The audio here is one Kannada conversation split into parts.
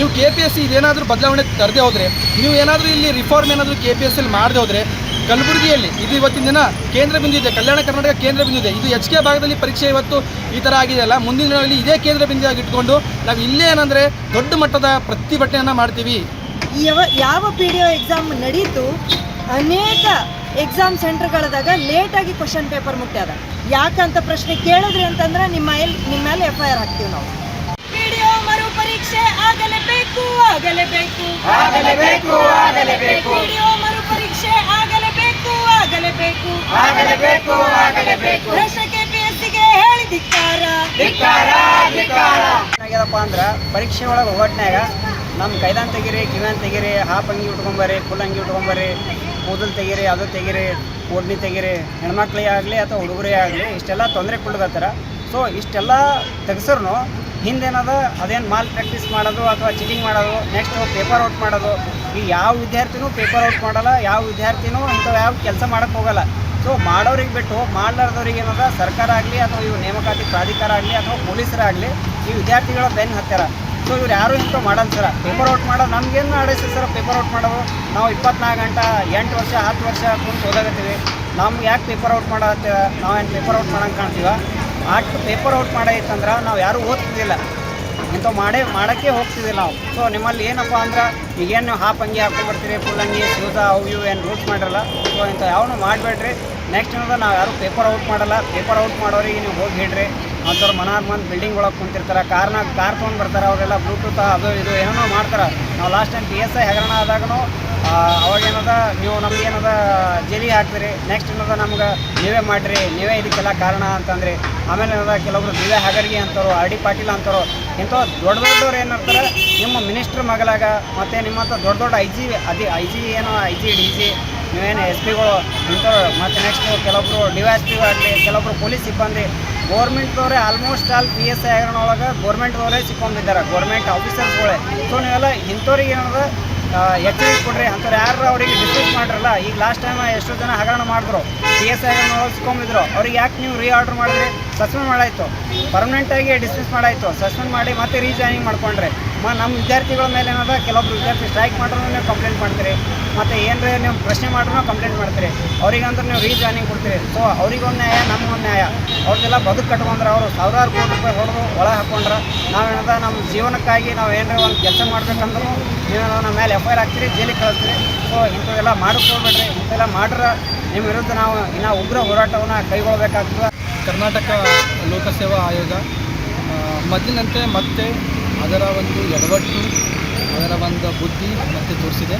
ನೀವು ಕೆ ಪಿ ಎಸ್ ಸಿ ಇದೇನಾದರೂ ಬದಲಾವಣೆ ತರದೇ ಹೋದರೆ, ನೀವು ಏನಾದರೂ ಇಲ್ಲಿ ರಿಫಾರ್ಮ್ ಏನಾದರೂ ಕೆ ಪಿ ಎಸ್ ಸಿಲಿ ಮಾಡದೆ ಹೋದರೆ, ಕಲಬುರಗಿಯಲ್ಲಿ ಇದು ಇವತ್ತಿನ ದಿನ ಕೇಂದ್ರ ಬಿಂದಿದೆ, ಕಲ್ಯಾಣ ಕರ್ನಾಟಕ ಕೇಂದ್ರ ಬಿಂದಿದೆ. ಇದೆ ಎಚ್ ಕೆ ಭಾಗದಲ್ಲಿ ಪರೀಕ್ಷೆ ಇವತ್ತು ಈ ಥರ ಆಗಿದೆಯಲ್ಲ ಮುಂದಿನ ದಿನಗಳಲ್ಲಿ ಇದೇ ಕೇಂದ್ರ ಬಿಂದಿಯಾಗಿ ಇಟ್ಕೊಂಡು ನಾವು ಇಲ್ಲೇ ಏನಂದರೆ ದೊಡ್ಡ ಮಟ್ಟದ ಪ್ರತಿಭಟನೆಯನ್ನು ಮಾಡ್ತೀವಿ. ಯಾವ ಯಾವ ಪಿ ಡಿ ಒ ಎಕ್ಸಾಮ್ ನಡೀತು, ಅನೇಕ ಎಕ್ಸಾಮ್ ಸೆಂಟರ್ಗಳದಾಗ ಲೇಟಾಗಿ ಕ್ವಶನ್ ಪೇಪರ್ ಮುಟ್ಟ್ಯಾದ ಯಾಕಂತ ಪ್ರಶ್ನೆ ಕೇಳಿದ್ರಿ ಅಂತಂದ್ರೆ ನಿಮ್ಮ ಮೇಲೆ ನಿಮ್ಮ ಮೇಲೆ ಎಫ್ ಐ ಆರ್ ಹಾಕ್ತೀವಿ ನಾವು. ಪರೀಕ್ಷೆ ಆಗಲೇಬೇಕು ಆಗಲೇಬೇಕು. ಆಗಲೇಬೇಕು ಆಗಲೇಬೇಕು. ವಿಡಿಯೋ ಮರು ಪರೀಕ್ಷೆ ಆಗಲೇಬೇಕು ಆಗಲೇಬೇಕು. ಆಗಲೇಬೇಕು ಆಗಲೇಬೇಕು. ಭ್ರಷ್ಟ ಪಿಎಸ್ಸಿಗೆ ಹೇಳಿ ಧಿಕ್ಕಾರ. ಧಿಕ್ಕಾರ ಧಿಕ್ಕಾರ. ಏನಾಗ್ಯದಪ್ಪ ಅಂದ್ರೆ ಪರೀಕ್ಷೆ ಒಳಗೆ ಒಗ್ಗಟ್ನ್ಯಾಗ ನಮ್ಮ ಕೈದಾನ್ ತೆಗೀರಿ ಕಿವ್ಯಾನ್ ತೆಗೀರಿ ಹಾಪ್ ಅಂಗಿ ಉಟ್ಕೊಂಬರ್ರಿ ಫುಲ್ ಅಂಗಿ ಉಟ್ಕೊಂಬರ್ರಿ ಕೂದಲು ತೆಗೀರಿ ಅದು ತೆಗೀರಿ ಓಡ್ನಿ ತೆಗೀರಿ ಹೆಣ್ಮಕ್ಳಿಗೆ ಆಗಲಿ ಅಥವಾ ಹುಡುಗರೇ ಆಗಲಿ ಇಷ್ಟೆಲ್ಲ ತೊಂದರೆ ಕೊಡ್ಲತ್ತಾರ ಸೊ ಇಷ್ಟೆಲ್ಲ ತೆಗ್ಸರ್ನು ಹಿಂದೇನದ? ಅದೇನು ಮಾಲ್ ಪ್ರಾಕ್ಟೀಸ್ ಮಾಡೋದು ಅಥವಾ ಚೀಟಿಂಗ್ ಮಾಡೋದು? ನೆಕ್ಸ್ಟ್ ಪೇಪರ್ ಔಟ್ ಮಾಡೋದು? ಈ ಯಾವ ವಿದ್ಯಾರ್ಥಿನೂ ಪೇಪರ್ ಔಟ್ ಮಾಡಲ್ಲ, ಯಾವ ವಿದ್ಯಾರ್ಥಿನೂ ಇಂಥವು ಯಾವ ಕೆಲಸ ಮಾಡೋಕ್ಕೆ ಹೋಗಲ್ಲ. ಸೊ ಮಾಡೋರಿಗೆ ಬಿಟ್ಟು ಮಾಡಲಾರ್ದವ್ರಿಗೆ ಏನದ? ಸರ್ಕಾರ ಆಗಲಿ ಅಥವಾ ಇವು ನೇಮಕಾತಿ ಪ್ರಾಧಿಕಾರ ಆಗಲಿ ಅಥವಾ ಪೊಲೀಸರಾಗಲಿ ಈ ವಿದ್ಯಾರ್ಥಿಗಳ ಬೆನ್ನು ಹತ್ತಾರ ಸೊ ಇವ್ರು ಯಾರು ಇಂಥವು ಮಾಡಲ್ಲ ಸರ. ಪೇಪರ್ ಔಟ್ ಮಾಡೋದು ನಮಗೇನು ನಡೆಸಿ ಸರ್ ಪೇಪರ್ ಔಟ್ ಮಾಡೋದು? ನಾವು ಇಪ್ಪತ್ನಾಲ್ಕು ಗಂಟೆ, ಎಂಟು ವರ್ಷ, ಹತ್ತು ವರ್ಷ ಕುಂತು ಓದಾಗತ್ತೀವಿ ನಮ್ಗೆ ಯಾಕೆ ಪೇಪರ್ ಔಟ್ ಮಾಡತ್ತೇವ ನಾವೇನು ಪೇಪರ್ ಔಟ್ ಮಾಡೋಂಗೆ ಕಾಣ್ತೀವ? ಅಷ್ಟು ಪೇಪರ್ ಔಟ್ ಮಾಡೈತಂದ್ರೆ ನಾವು ಯಾರೂ ಓದ್ತಿದ್ದಿಲ್ಲ. ಇಂಥವು ಮಾಡೇ, ಮಾಡೋಕ್ಕೆ ಹೋಗ್ತಿದ್ದಿಲ್ಲ ನಾವು. ಸೊ ನಿಮ್ಮಲ್ಲಿ ಏನಪ್ಪ ಅಂದ್ರೆ, ಈಗೇನು ನೀವು ಹಾಫ್ ಅಂಗಿ ಹಾಕೊಂಡ್ಬರ್ತೀರಿ ಫುಲ್ ಅಂಗಿ, ಶೂಸ, ಅವು ಇವು ಏನು ರೂಟ್ ಮಾಡಿರಲ್ಲ. ಸೊ ಇಂಥ ಯಾವನು ಮಾಡಬೇಡ್ರಿ. ನೆಕ್ಸ್ಟ್ ಏನದ, ನಾವು ಯಾರು ಪೇಪರ್ ಔಟ್ ಮಾಡಲ್ಲ. ಪೇಪರ್ ಔಟ್ ಮಾಡೋರಿಗೆ ನೀವು ಹೋಗಿ ಹೇಳ್ರಿ. ಅಂಥವ್ರು ಮನಾರ್ ಮಂದಿ ಬಿಲ್ಡಿಂಗ್ ಒಳಗೆ ಕುಂತಿರ್ತಾರೆ ಕಾರ್ನ ಕಾರ್ ತೊಗೊಂಡು ಬರ್ತಾರೆ, ಅವರೆಲ್ಲ ಬ್ಲೂಟೂತ್ ಅದು ಇದು ಏನೋ ಮಾಡ್ತಾರೆ. ನಾವು last time P S I ಹಗರಣ ಆದಾಗೂ ಅವಾಗೇನದ ನೀವು ನಮ್ಗೆ ಏನದ, ಜೇಲಿ ಹಾಕ್ತೀರಿ ನೆಕ್ಸ್ಟ್ ಏನದ ನಮ್ಗೆ ನೀವೇ ಮಾಡಿರಿ, ನೀವೇ ಇದಕ್ಕೆಲ್ಲ ಕಾರಣ ಅಂತಂದ್ರಿ. ಆಮೇಲೆ ಏನದ ಕೆಲವೊಬ್ರು ದಿವ್ಯ ಹಗರ್ಗಿ ಅಂತಾರೋ ಆರ್ ಡಿ ಪಾಟೀಲ್ ಅಂತಾರೋ ಇಂಥ ದೊಡ್ಡ ದೊಡ್ಡವ್ರು ಏನಿರ್ತಾರೆ ನಿಮ್ಮ ಮಿನಿಸ್ಟ್ರ್ ಮಗಲಾಗ ಮತ್ತು ಹತ್ರ ದೊಡ್ಡ ದೊಡ್ಡ ಐ ಜಿ ಅದಿ ಐ ಜಿ ಏನೋ ಐ ಜಿ ಡಿ ಜಿ ನೀವೇನು ಎಸ್ ಪಿಗಳು ಇಂಥವ್ರು, ಮತ್ತು ನೆಕ್ಸ್ಟ್ ಕೆಲವೊಬ್ರು ಡಿ ವೈ ಎಸ್ ಪಿ ಆಗಲಿ ಕೆಲವೊಬ್ರು ಪೊಲೀಸ್ ಸಿಬ್ಬಂದಿ ಗೋರ್ಮೆಂಟ್ದವರೇ almost all P S I ಹಗರಣ ಒಳಗೆ ಗೋರ್ಮೆಂಟ್ದವರೇ ಸಿಕ್ಕೊಂಡಿದ್ದಾರೆ ಗೋರ್ಮೆಂಟ್ ಆಫೀಸರ್ಸ್ಗಳೇ ಸೊ ನೀವೆಲ್ಲ ಇಂಥವ್ರಿಗೆ ಏನದ ಎಚ್ಚರಿಕೆ ಕೊಡ್ರಿ. ಅಂಥವ್ರು ಯಾರು ಅವರಿಗೆ ಡಿಸ್ಕಸ್ ಮಾಡಿರಲ್ಲ, ಈಗ ಲಾಸ್ಟ್ ಟೈಮ್ ಎಷ್ಟು ಜನ ಹಗರಣ ಮಾಡಿದ್ರು ಪಿ ಎಸ್ ಐ ಹಗರಣ ಒಳಗೆ ಸಿಕ್ಕೊಂಡಿದ್ರು. ಅವ್ರಿಗೆ ಯಾಕೆ ನೀವು ರೀ ಆರ್ಡ್ರ್ ಮಾಡಿದ್ರಿ? ಸಸ್ಪೆಂಡ್ ಮಾಡಾಯ್ತು. ಪರ್ಮನೆಂಟಾಗಿ ಡಿಸ್ಮಿಸ್ ಮಾಡಾಯಿತು. ಸಸ್ಪೆಂಡ್ ಮಾಡಿ ಮತ್ತೆ ರೀಜಾಯ್ನಿಂಗ್ ಮಾಡ್ಕೊಂಡ್ರೆ. ಮ ನಮ್ಮ ವಿದ್ಯಾರ್ಥಿಗಳ ಮೇಲೆ ಏನದ? ಕೆಲವೊಬ್ಬರು ವಿದ್ಯಾರ್ಥಿ ಸ್ಟ್ರೈಕ್ ಮಾಡ್ರೂ, ನೀವು ಕಂಪ್ಲೇಂಟ್ ಮಾಡ್ತೀರಿ. ಮತ್ತು ಏನರೇ ನೀವು ಪ್ರಶ್ನೆ ಮಾಡ್ರೂ ಕಂಪ್ಲೇಂಟ್ ಮಾಡ್ತೀರಿ. ಅವ್ರಿಗಂದ್ರೆ ನೀವು ರೀಜಾಯ್ನಿಂಗ್ ಕೊಡ್ತೀರಿ. ಸೊ ಅವ್ರಿಗೊಂದು ನ್ಯಾಯ, ನಮಗೊಂದು ನ್ಯಾಯ. ಅವ್ರದ್ದೆಲ್ಲ ಬದುಕು ಕಟ್ಕೊಂಡ್ರೆ ಅವರು ಸಾವಿರಾರು ಕೋಟಿ ರೂಪಾಯಿ ಹೊಡೆದು ಒಳ ಹಾಕೊಂಡ್ರೆ ನಾವೇನದ? ನಮ್ಮ ಜೀವನಕ್ಕಾಗಿ ನಾವು ಏನರ ಒಂದು ಕೆಲಸ ಮಾಡ್ಬೇಕಂದ್ರೂ ನೀವು ನಮ್ಮ ಮೇಲೆ ಎಫ್ ಐ ಆರ್ ಹಾಕ್ತೀರಿ, ಜೈಲಿಗೆ ಕಳಿಸ್ತೀರಿ. ಸೊ ಇಂಥವೆಲ್ಲ ಮಾಡಿಕೊಳ್ಬೇಡ್ರಿ. ಇಂಥವೆಲ್ಲ ಮಾಡ್ರೆ ನಿಮ್ಮ ವಿರುದ್ಧ ನಾವು ಇನ್ನೂ ಉಗ್ರ ಹೋರಾಟವನ್ನು ಕೈಗೊಳ್ಬೇಕಾಗ್ತದೆ. ಕರ್ನಾಟಕ ಲೋಕಸೇವಾ ಆಯೋಗ ಮೊದಲಿನಂತೆ ಮತ್ತೆ ಅದರ ಒಂದು ಎಡವಟ್ಟು, ಅದರ ಒಂದು ಬುದ್ಧಿ ಮತ್ತೆ ತೋರಿಸಿದೆ.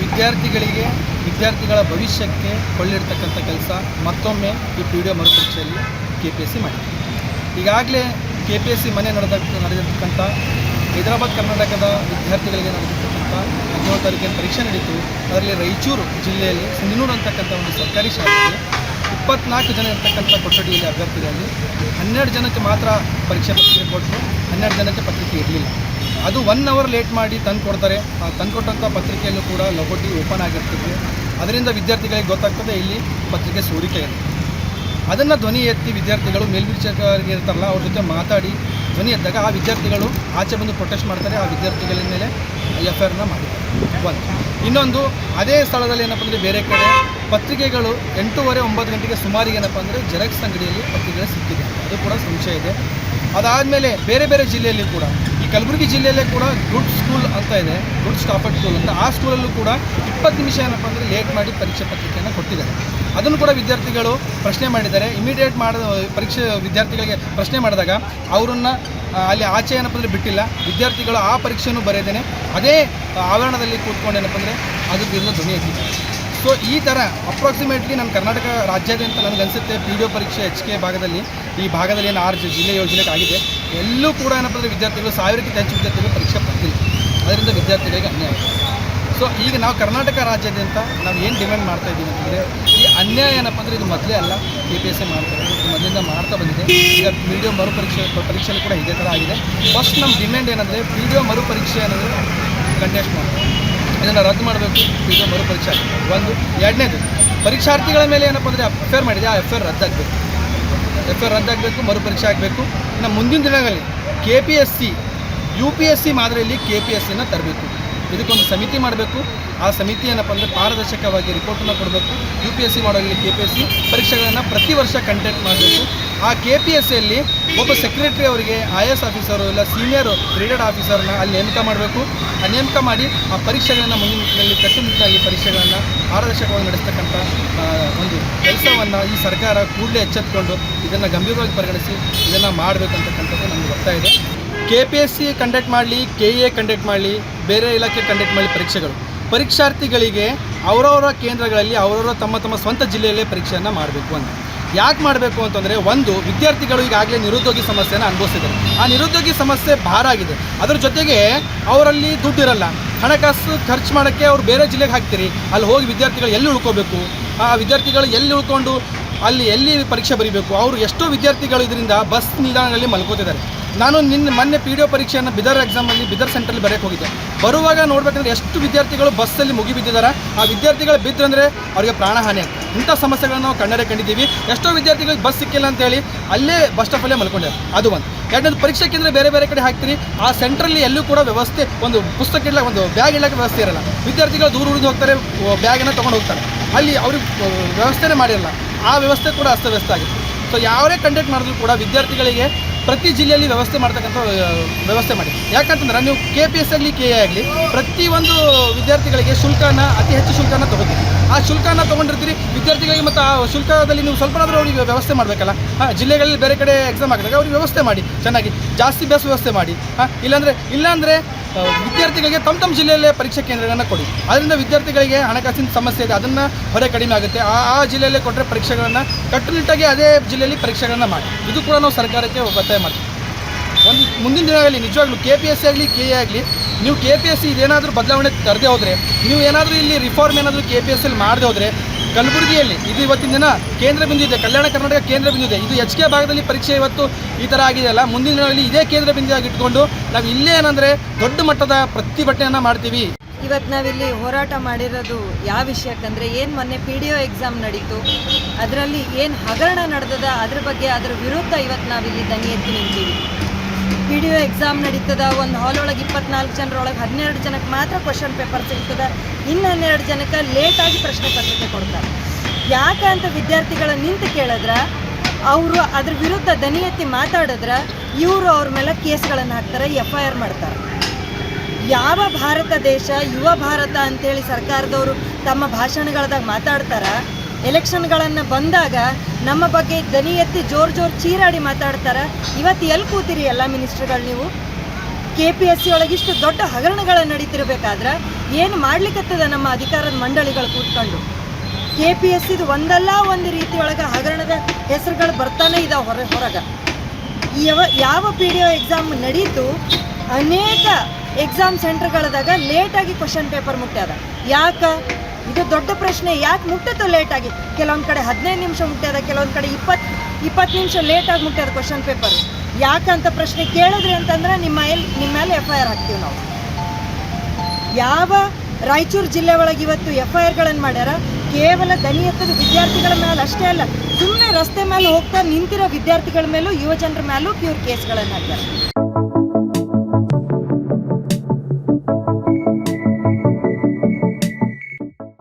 ವಿದ್ಯಾರ್ಥಿಗಳಿಗೆ, ವಿದ್ಯಾರ್ಥಿಗಳ ಭವಿಷ್ಯಕ್ಕೆ ಕೊಳ್ಳಿರ್ತಕ್ಕಂಥ ಕೆಲಸ ಮತ್ತೊಮ್ಮೆ ಈ ಪಿ ಡಿ ಒ ಮರುಪರೀಕ್ಷೆಯಲ್ಲಿ ಕೆ ಪಿ ಎಸ್ ಸಿ ಮಾಡಿದೆ. ಈಗಾಗಲೇ ಕೆ ಪಿ ಎಸ್ ಸಿ ಮನೆ ನಡೆದ, ನಡೆದಿರ್ತಕ್ಕಂಥ ಹೈದರಾಬಾದ್ ಕರ್ನಾಟಕದ ವಿದ್ಯಾರ್ಥಿಗಳಿಗೆ ನಡೆದಿರ್ತಕ್ಕಂಥ ಹದಿನೇಳು ತಾರೀಕಿನ ಪರೀಕ್ಷೆ ನಡೀತು. ಅದರಲ್ಲಿ ರಾಯಚೂರು ಜಿಲ್ಲೆಯಲ್ಲಿ ಸಿಂಧನೂರು ಅಂತಕ್ಕಂಥ ಒಂದು ಸರ್ಕಾರಿ ಶಾಲೆಯಲ್ಲಿ ಇಪ್ಪತ್ನಾಲ್ಕು ಜನ ಇರ್ತಕ್ಕಂಥ ಕೊಠಡಿಯಲ್ಲಿ ಅಭ್ಯರ್ಥಿಗಳಲ್ಲಿ ಹನ್ನೆರಡು ಜನಕ್ಕೆ ಮಾತ್ರ ಪರೀಕ್ಷೆ ಪತ್ರಿಕೆ ಕೊಟ್ಟರು, ಹನ್ನೆರಡು ಜನಕ್ಕೆ ಪತ್ರಿಕೆ ಇರಲಿಲ್ಲ. ಅದು ಒನ್ ಅವರ್ ಲೇಟ್ ಮಾಡಿ ತಂದು ಕೊಡ್ತಾರೆ. ಆ ತಂದುಕೊಟ್ಟಂಥ ಪತ್ರಿಕೆಯಲ್ಲೂ ಕೂಡ ಲಗೋಟಿ ಓಪನ್ ಆಗಿರ್ತದೆ. ಅದರಿಂದ ವಿದ್ಯಾರ್ಥಿಗಳಿಗೆ ಗೊತ್ತಾಗ್ತದೆ ಇಲ್ಲಿ ಪತ್ರಿಕೆ ಸೋರಿಕೆ ಇದೆ ಅದನ್ನು ಧ್ವನಿ ಎತ್ತಿ ವಿದ್ಯಾರ್ಥಿಗಳು ಮೇಲ್ವಿಚಾರಕರಿಗೆ ಇರ್ತಾರಲ್ಲ, ಅವ್ರ ಜೊತೆ ಮಾತಾಡಿ ಧ್ವನಿ ಎದ್ದಾಗ ಆ ವಿದ್ಯಾರ್ಥಿಗಳು ಆಚೆ ಬಂದು ಪ್ರೊಟೆಸ್ಟ್ ಮಾಡ್ತಾರೆ, ಆ ವಿದ್ಯಾರ್ಥಿಗಳ ಮೇಲೆ ಎಫ್ ಐ ಆರ್ನ ಮಾಡಿದ್ದಾರೆ. ಒಂದು ಇನ್ನೊಂದು, ಅದೇ ಸ್ಥಳದಲ್ಲಿ ಏನಪ್ಪ ಅಂದರೆ ಬೇರೆ ಕಡೆ ಪತ್ರಿಕೆಗಳು ಎಂಟೂವರೆ, ಒಂಬತ್ತು ಗಂಟೆಗೆ ಸುಮಾರಿಗೆ ಏನಪ್ಪ ಅಂದರೆ ಜೆರಾಕ್ಸ್ ಅಂಗಡಿಯಲ್ಲಿ ಪತ್ರಿಕೆಗಳು ಸಿಕ್ಕಿದೆ ಅದು ಕೂಡ ಸಂಶಯ ಇದೆ. ಅದಾದಮೇಲೆ ಬೇರೆ ಬೇರೆ ಜಿಲ್ಲೆಯಲ್ಲಿ ಕೂಡ, ಈ ಕಲಬುರಗಿ ಜಿಲ್ಲೆಯಲ್ಲೇ ಕೂಡ ಗುಡ್ ಸ್ಕೂಲ್ ಅಂತ ಇದೆ, ಗುಡ್ ಸ್ಟಾಫರ್ಡ್ ಸ್ಕೂಲ್ ಅಂತ. ಆ ಸ್ಕೂಲಲ್ಲೂ ಕೂಡ ಇಪ್ಪತ್ತು ನಿಮಿಷ ಏನಪ್ಪ ಅಂದರೆ ಲೇಟ್ ಮಾಡಿ ಪರೀಕ್ಷೆ ಪತ್ರಿಕೆಯನ್ನು ಕೊಟ್ಟಿದ್ದಾರೆ. ಅದನ್ನು ಕೂಡ ವಿದ್ಯಾರ್ಥಿಗಳು ಪ್ರಶ್ನೆ ಮಾಡಿದ್ದಾರೆ. ಇಮಿಡಿಯೇಟ್ ಮಾಡಿದ ಪರೀಕ್ಷೆ, ವಿದ್ಯಾರ್ಥಿಗಳಿಗೆ ಪ್ರಶ್ನೆ ಮಾಡಿದಾಗ ಅವರನ್ನು ಅಲ್ಲಿ ಆಚೆ ಏನಪ್ಪ ಅಂದರೆ ಬಿಟ್ಟಿಲ್ಲ. ವಿದ್ಯಾರ್ಥಿಗಳು ಆ ಪರೀಕ್ಷೆಯನ್ನು ಬರೆಯದೇನೆ ಅದೇ ಆವರಣದಲ್ಲಿ ಕೂತ್ಕೊಂಡು ಏನಪ್ಪ ಅಂದರೆ ಅದು ವಿರುದ್ಧ ಧ್ವನಿ ಸೊ ಈ ಥರ ಅಪ್ರಾಕ್ಸಿಮೇಟ್ಲಿ ನಮ್ಮ ಕರ್ನಾಟಕ ರಾಜ್ಯಾದ್ಯಂತ ನನಗನ್ಸುತ್ತೆ ಪಿ ಡಿ ಒ ಪರೀಕ್ಷೆ ಎಚ್ ಕೆ ಭಾಗದಲ್ಲಿ. ಈ ಭಾಗದಲ್ಲಿ ಏನು ಆರು ಜಿಲ್ಲೆ ಯೋಜನೆಗೆ ಆಗಿದೆ. ಎಲ್ಲೂ ಕೂಡ ಏನಪ್ಪ ಅಂದರೆ ವಿದ್ಯಾರ್ಥಿಗಳು, ಸಾವಿರಕ್ಕಿಂತ ಹೆಚ್ಚು ವಿದ್ಯಾರ್ಥಿಗಳು ಪರೀಕ್ಷೆ ಬರ್ತಿಲ್ಲ. ಅದರಿಂದ ವಿದ್ಯಾರ್ಥಿಗಳಿಗೆ ಅನ್ಯಾಯ. ಸೊ ಈಗ ನಾವು ಕರ್ನಾಟಕ ರಾಜ್ಯಾದ್ಯಂತ ನಾವು ಏನು ಡಿಮ್ಯಾಂಡ್ ಮಾಡ್ತಾ ಇದ್ದೀವಿ ಅಂತಂದರೆ ಈ ಅನ್ಯಾಯ ಏನಪ್ಪ ಅಂದರೆ ಇದು ಮೊದಲೇ ಅಲ್ಲ. ಕೆ ಪಿ ಎಸ್ ಸಿ ಮಾಡ್ತಾರೆ ಮೊದಲಿಂದ ಮಾಡ್ತಾ ಬಂದಿದೆ. ಈಗ ಪಿ ಡಿ ಒ ಮರುಪರೀಕ್ಷೆ ಪರೀಕ್ಷೆಯಲ್ಲಿ ಕೂಡ ಇದೇ ಥರ ಆಗಿದೆ. ಫಸ್ಟ್ ನಮ್ಮ ಡಿಮ್ಯಾಂಡ್ ಏನಂದರೆ ಪಿ ಡಿ ಒ ಮರುಪರೀಕ್ಷೆ ಅನ್ನೋದು ಕಂಟೆಸ್ಟ್ ಮಾಡಬೇಕು. ಇದನ್ನು ರದ್ದು ಮಾಡಬೇಕು. ಇದು ಮರುಪರೀಕ್ಷೆ ಆಗಬೇಕು ಒಂದು, ಎರಡನೇದು, ಪರೀಕ್ಷಾರ್ಥಿಗಳ ಮೇಲೆ ಏನಪ್ಪ ಅಂದರೆ ಎಫ್ ಮಾಡಿದೆ. ಆ ಎಫ್ ರದ್ದು ರದ್ದಾಗಬೇಕು. ಎಫ್ ಐ ರದ್ದಾಗಬೇಕು ಮರುಪರೀಕ್ಷೆ ಆಗಬೇಕು. ಇನ್ನು ಮುಂದಿನ ದಿನಗಳಲ್ಲಿ K P S C U P S C ಮಾದರಿಯಲ್ಲಿ ಕೆ ಪಿ ಎಸ್ ಸಿನ ತರಬೇಕು. ಇದಕ್ಕೊಂದು ಸಮಿತಿ ಮಾಡಬೇಕು. ಆ ಸಮಿತಿ ಏನಪ್ಪ ಅಂದರೆ ಪಾರದರ್ಶಕವಾಗಿ ರಿಪೋರ್ಟನ್ನು ಕೊಡಬೇಕು. ಯು ಪಿ ಎಸ್ ಸಿ ಮಾಡೋದ್ರಲ್ಲಿ ಕೆ ಪಿ ಎಸ್ ಸಿ ಪರೀಕ್ಷೆಗಳನ್ನು ಪ್ರತಿ ವರ್ಷ ಕಂಡಕ್ಟ್ ಮಾಡಬೇಕು. ಆ ಕೆ ಪಿ ಎಸ್ ಸಿಯಲ್ಲಿ ಒಬ್ಬ ಸೆಕ್ರೆಟರಿ ಅವರಿಗೆ ಐ ಎಸ್ ಆಫೀಸರು ಇಲ್ಲ ಸೀನಿಯರ್ ಗ್ರೇಡೆಡ್ ಆಫೀಸರ್ನ ಅಲ್ಲಿ ನೇಮಕ ಮಾಡಬೇಕು. ಆ ನೇಮಕ ಮಾಡಿ ಆ ಪರೀಕ್ಷೆಗಳನ್ನು ಮುಂದಿನ ನಿಟ್ಟಿನಲ್ಲಿ ಕಟ್ಟುನಿಟ್ಟಾಗಿ ಪರೀಕ್ಷೆಗಳನ್ನು ಪಾರದರ್ಶಕವಾಗಿ ನಡೆಸ್ತಕ್ಕಂಥ ಒಂದು ಕೆಲಸವನ್ನು ಈ ಸರ್ಕಾರ ಕೂಡಲೇ ಎಚ್ಚೆತ್ಕೊಂಡು ಇದನ್ನು ಗಂಭೀರವಾಗಿ ಪರಿಗಣಿಸಿ ಇದನ್ನು ಮಾಡಬೇಕಂತಕ್ಕಂಥದ್ದು ನಮಗೆ ಗೊತ್ತಾ ಇದೆ. K P S C conduct ಮಾಡಲಿ ಕೆ ಎ ಕಂಡಕ್ಟ್ ಮಾಡಲಿ, ಬೇರೆ ಇಲಾಖೆ ಕಂಡಕ್ಟ್ ಮಾಡಲಿ ಪರೀಕ್ಷೆಗಳು. ಪರೀಕ್ಷಾರ್ಥಿಗಳಿಗೆ ಅವರವರ ಕೇಂದ್ರಗಳಲ್ಲಿ, ಅವರವರ ತಮ್ಮ ತಮ್ಮ ಸ್ವಂತ ಜಿಲ್ಲೆಯಲ್ಲೇ ಪರೀಕ್ಷೆಯನ್ನು ಮಾಡಬೇಕು ಅಂತ. ಯಾಕೆ ಮಾಡಬೇಕು ಅಂತಂದರೆ, ಒಂದು, ವಿದ್ಯಾರ್ಥಿಗಳು ಈಗಾಗಲೇ ನಿರುದ್ಯೋಗಿ ಸಮಸ್ಯೆಯನ್ನು ಅನುಭವಿಸಿದ್ದಾರೆ. ಆ ನಿರುದ್ಯೋಗಿ ಸಮಸ್ಯೆ ಭಾರ ಆಗಿದೆ. ಅದರ ಜೊತೆಗೆ ಅವರಲ್ಲಿ ದುಡ್ಡು ಇರಲ್ಲ ಹಣಕಾಸು ಖರ್ಚು ಮಾಡೋಕ್ಕೆ ಅವ್ರು ಬೇರೆ ಜಿಲ್ಲೆಗೆ ಹಾಕ್ತೀರಿ. ಅಲ್ಲಿ ಹೋಗಿ ವಿದ್ಯಾರ್ಥಿಗಳು ಎಲ್ಲಿ ಉಳ್ಕೋಬೇಕು? ಆ ವಿದ್ಯಾರ್ಥಿಗಳು ಎಲ್ಲಿ ಉಳ್ಕೊಂಡು ಅಲ್ಲಿ ಎಲ್ಲಿ ಪರೀಕ್ಷೆ ಬರೀಬೇಕು? ಅವರು ಎಷ್ಟೋ ವಿದ್ಯಾರ್ಥಿಗಳು ಇದರಿಂದ ಬಸ್ ನಿಲ್ದಾಣದಲ್ಲಿ ಮಲ್ಕೋತಿದ್ದಾರೆ. ನಾನು ನಿನ್ನ ಮೊನ್ನೆ ಪಿ ಡಿ ಒ ಪರೀಕ್ಷೆಯನ್ನು ಬಿದರ್ ಎಕ್ಸಾಮಲ್ಲಿ ಬಿದರ್ ಸೆಂಟ್ರಲ್ಲಿ ಬರೆಯಕ್ಕೆ ಹೋಗಿದ್ದೆ. ಬರುವಾಗ ನೋಡ್ಬೇಕಂದ್ರೆ ಎಷ್ಟು ವಿದ್ಯಾರ್ಥಿಗಳು ಬಸ್ಸಲ್ಲಿ ಮುಗಿ ಬಿದ್ದಿದ್ದಾರೆ ಆ ವಿದ್ಯಾರ್ಥಿಗಳು ಬಿದ್ದಂದ್ರೆ ಅವರಿಗೆ ಪ್ರಾಣಹಾನಿ ಆಗ್ತದೆ. ಇಂಥ ಸಮಸ್ಯೆಗಳನ್ನು ನಾವು ಕಣ್ಣರೆ ಕಂಡಿದ್ದೀವಿ. ಎಷ್ಟೋ ವಿದ್ಯಾರ್ಥಿಗಳಿಗೆ ಬಸ್ ಸಿಕ್ಕಿಲ್ಲ ಅಂತೇಳಿ ಅಲ್ಲೇ ಬಸ್ ಸ್ಟಾಪಲ್ಲೇ ಮಲ್ಕೊಂಡಿದ್ದಾರೆ ಅದು ಒಂದು. ಎರಡನೇದು, ಪರೀಕ್ಷೆ ಕೇಂದ್ರ ಬೇರೆ ಬೇರೆ ಕಡೆ ಹಾಕ್ತೀರಿ. ಆ ಸೆಂಟ್ರಲ್ಲಿ ಎಲ್ಲೂ ಕೂಡ ವ್ಯವಸ್ಥೆ, ಒಂದು ಪುಸ್ತಕ ಇಡಲಿಕ್ಕೆ ಒಂದು ಬ್ಯಾಗ್ ಇಡಲಿಕ್ಕೆ ವ್ಯವಸ್ಥೆ ಇರಲ್ಲ. ವಿದ್ಯಾರ್ಥಿಗಳು ದೂರ ಉಳಿದು ಹೋಗ್ತಾರೆ ಬ್ಯಾಗನ್ನು ತೊಗೊಂಡು ಹೋಗ್ತಾರೆ. ಅಲ್ಲಿ ಅವ್ರಿಗೆ ವ್ಯವಸ್ಥೆನೇ ಮಾಡಿರಲ್ಲ. ಆ ವ್ಯವಸ್ಥೆ ಕೂಡ ಅಸ್ತವ್ಯಸ್ತ ಆಗಿದೆ. ಸೊ ಯಾವೇ ಕಂಡಕ್ಟ್ ಮಾಡಿದ್ರು ಕೂಡ ವಿದ್ಯಾರ್ಥಿಗಳಿಗೆ ಪ್ರತಿ ಜಿಲ್ಲೆಯಲ್ಲಿ ವ್ಯವಸ್ಥೆ ಮಾಡ್ತಕ್ಕಂಥ ವ್ಯವಸ್ಥೆ ಮಾಡಿ. ಯಾಕಂತಂದ್ರೆ ನೀವು ಕೆ ಪಿ ಎಸ್ ಆಗಲಿ ಕೆ ಎ ಆಗಲಿ ಪ್ರತಿಯೊಂದು ವಿದ್ಯಾರ್ಥಿಗಳಿಗೆ ಶುಲ್ಕನ, ಅತಿ ಹೆಚ್ಚು ಶುಲ್ಕನ ತೊಗೋತೀರಿ. ಆ ಶುಲ್ಕನ ತೊಗೊಂಡಿರ್ತೀರಿ. ವಿದ್ಯಾರ್ಥಿಗಳಿಗೆ ಮತ್ತು ಆ ಶುಲ್ಕದಲ್ಲಿ ನೀವು ಸ್ವಲ್ಪನಾದರೂ ಅವರಿಗೆ ವ್ಯವಸ್ಥೆ ಮಾಡಬೇಕಲ್ಲ. ಹಾಂ, ಜಿಲ್ಲೆಗಳಲ್ಲಿ ಬೇರೆ ಕಡೆ ಎಕ್ಸಾಮ್ ಆಗಿದಾಗ ಅವ್ರಿಗೆ ವ್ಯವಸ್ಥೆ ಮಾಡಿ. ಚೆನ್ನಾಗಿ ಜಾಸ್ತಿ ಬೇಸ್ ವ್ಯವಸ್ಥೆ ಮಾಡಿ. ಹಾಂ, ಇಲ್ಲಾಂದರೆ ಇಲ್ಲಾಂದರೆ ವಿದ್ಯಾರ್ಥಿಗಳಿಗೆ ತಮ್ಮ ತಮ್ಮ ಜಿಲ್ಲೆಯಲ್ಲೇ ಪರೀಕ್ಷಾ ಕೇಂದ್ರಗಳನ್ನು ಕೊಡಿ. ಅದರಿಂದ ವಿದ್ಯಾರ್ಥಿಗಳಿಗೆ ಹಣಕಾಸಿನ ಸಮಸ್ಯೆ ಇದೆ, ಅದನ್ನು ಹೊರೆ ಕಡಿಮೆ ಆಗುತ್ತೆ. ಆ ಆ ಜಿಲ್ಲೆಯಲ್ಲೇ ಕೊಟ್ಟರೆ ಪರೀಕ್ಷೆಗಳನ್ನು ಕಟ್ಟುನಿಟ್ಟಾಗಿ ಅದೇ ಜಿಲ್ಲೆಯಲ್ಲಿ ಪರೀಕ್ಷೆಗಳನ್ನು ಮಾಡಿ. ಇದು ಕೂಡ ನಾವು ಸರ್ಕಾರಕ್ಕೆ ಒತ್ತಾಯ ಮಾಡ್ತೀವಿ. ಒಂದು ಮುಂದಿನ ದಿನಗಳಲ್ಲಿ ನಿಜವಾಗ್ಲೂ ಕೆ ಪಿ ಎಸ್ ಸಿ ಆಗಲಿ ಕೆ ಎ ಆಗಲಿ ನೀವು ಕೆ ಪಿ ಎಸ್ ಸಿ ಇದೇನಾದರೂ ಬದಲಾವಣೆ ತರದೇ ಹೋದರೆ, ನೀವು ಏನಾದರೂ ಇಲ್ಲಿ ರಿಫಾರ್ಮ್ ಏನಾದರೂ ಕೆ ಪಿ ಎಸ್ ಸಿಲಿ ಮಾಡದೆ ಹೋದರೆ, ಕಲಬುರಗಿಯಲ್ಲಿ ಇದು ಇವತ್ತಿನ ದಿನ ಕೇಂದ್ರ ಬಿಂದು ಇದೆ, ಕಲ್ಯಾಣ ಕರ್ನಾಟಕ ಕೇಂದ್ರ ಬಿಂದು ಇದೆ. ಇದು ಎಚ್ ಕೆ ಭಾಗದಲ್ಲಿ ಪರೀಕ್ಷೆ ಇವತ್ತು ಈ ಥರ ಆಗಿದೆಯಲ್ಲ, ಮುಂದಿನ ದಿನಗಳಲ್ಲಿ ಇದೇ ಕೇಂದ್ರ ಬಿಂದುವಾಗಿ ಇಟ್ಕೊಂಡು ನಾವು ಇಲ್ಲೇ ಏನಂದರೆ ದೊಡ್ಡ ಮಟ್ಟದ ಪ್ರತಿಭಟನೆಯನ್ನು ಮಾಡ್ತೀವಿ. ಇವತ್ತು ನಾವಿಲ್ಲಿ ಹೋರಾಟ ಮಾಡಿರೋದು ಯಾವ ವಿಷಯಕ್ಕಂದರೆ, ಏನು ಮೊನ್ನೆ ಪಿ ಡಿ ಒ ಎಕ್ಸಾಮ್ ನಡೀತು, ಅದರಲ್ಲಿ ಏನು ಹಗರಣ ನಡೆದದ, ಅದ್ರ ಬಗ್ಗೆ ಅದರ ವಿರುದ್ಧ ಇವತ್ತು ನಾವಿಲ್ಲಿ ದನಿ ಎತ್ತಿ ನಿಂತೀವಿ. ಒ ಎಕ್ಸಾಮ್ ನಡೀತದ. ಒಂದು ಹಾಲ್ ಒಳಗೆ ಇಪ್ಪತ್ನಾಲ್ಕು ಜನರೊಳಗೆ ಹನ್ನೆರಡು ಜನಕ್ಕೆ ಮಾತ್ರ ಕ್ವಶನ್ ಪೇಪರ್ ಸಿಗ್ತದೆ. ಇನ್ನು ಹನ್ನೆರಡು ಜನಕ್ಕೆ ಲೇಟಾಗಿ ಪ್ರಶ್ನೆ ಪತ್ರಿಕೆ ಕೊಡ್ತಾರೆ. ಯಾಕೆ ಅಂತ ವಿದ್ಯಾರ್ಥಿಗಳ ನಿಂತು ಕೇಳಿದ್ರೆ, ಅವರು ಅದ್ರ ವಿರುದ್ಧ ದನಿ ಎತ್ತಿ ಮಾತಾಡಿದ್ರೆ, ಇವರು ಅವ್ರ ಮೇಲೆ ಕೇಸ್ಗಳನ್ನು ಹಾಕ್ತಾರೆ ಎಫ್ ಐ ಆರ್ ಮಾಡ್ತಾರೆ. ಯಾವ ಭಾರತ ದೇಶ, ಯುವ ಭಾರತ ಅಂತೇಳಿ ಸರ್ಕಾರದವರು ತಮ್ಮ ಭಾಷಣಗಳದಾಗ ಮಾತಾಡ್ತಾರೆ ಎಲೆಕ್ಷನ್ಗಳನ್ನು ಬಂದಾಗ ನಮ್ಮ ಬಗ್ಗೆ ದನಿ ಎತ್ತಿ ಜೋರ್ ಜೋರ್ ಚೀರಾಡಿ ಮಾತಾಡ್ತಾರ. ಇವತ್ತು ಎಲ್ಲಿ ಕೂತಿರಿ ಎಲ್ಲ ಮಿನಿಸ್ಟ್ರ್ಗಳು ನೀವು? ಕೆ ಪಿ ಎಸ್ ಸಿ ಒಳಗೆ ಇಷ್ಟು ದೊಡ್ಡ ಹಗರಣಗಳ ನಡೀತಿರ್ಬೇಕಾದ್ರೆ ಏನು ಮಾಡ್ಲಿಕ್ಕತ್ತದ ನಮ್ಮ ಅಧಿಕಾರದ ಮಂಡಳಿಗಳು ಕೂತ್ಕೊಂಡು? ಕೆ ಪಿ ಎಸ್ ಸಿದು ಒಂದಲ್ಲ, ಒಂದು ರೀತಿ ಒಳಗೆ ಹಗರಣದ ಹೆಸರುಗಳು ಬರ್ತಾನೆ ಇದಾವೆ ಹೊರ ಹೊರಗೆ. ಯಾವ ಯಾವ ಪಿ ಡಿ ಒ ಎಕ್ಸಾಮ್ ನಡೀತು, ಅನೇಕ ಎಕ್ಸಾಮ್ ಸೆಂಟರ್ಗಳದಾಗ ಲೇಟಾಗಿ ಕ್ವಶನ್ ಪೇಪರ್ ಮುಟ್ಟ್ಯಾದ ಯಾಕೆ? ಇದು ದೊಡ್ಡ ಪ್ರಶ್ನೆ, ಯಾಕೆ ಮುಟ್ಟತ್ತು ಲೇಟಾಗಿ ಕೆಲವೊಂದು ಕಡೆ ಹದಿನೈದು ನಿಮಿಷ ಮುಟ್ಟ್ಯದ ಕೆಲವೊಂದು ಕಡೆ ಇಪ್ಪತ್ತು ಇಪ್ಪತ್ತು ನಿಮಿಷ ಲೇಟಾಗಿ ಮುಟ್ಟ್ಯದ ಕ್ವಶನ್ ಪೇಪರ್ ಯಾಕಂತ ಪ್ರಶ್ನೆ ಕೇಳಿದ್ರಿ ಅಂತಂದ್ರೆ ನಿಮ್ಮ ನಿಮ್ಮ ಮೇಲೆ ಎಫ್ ಐ ಆರ್ ಹಾಕ್ತೀವಿ ನಾವು. ಯಾವ ರಾಯಚೂರು ಜಿಲ್ಲೆ ಒಳಗೆ ಇವತ್ತು ಎಫ್ ಐ ಆರ್ಗಳನ್ನು ಮಾಡ್ಯಾರ? ಕೇವಲ ದನಿ ವಿದ್ಯಾರ್ಥಿಗಳ ಮೇಲೆ ಅಷ್ಟೇ ಅಲ್ಲ ಸುಮ್ಮನೆ ರಸ್ತೆ ಮೇಲೆ ಹೋಗ್ತಾ ನಿಂತಿರೋ ವಿದ್ಯಾರ್ಥಿಗಳ ಮೇಲೂ ಯುವಜನರ ಮೇಲೂ ಪ್ಯೂರ್ ಕೇಸ್ಗಳನ್ನು ಹಾಕ್ಯಾರ.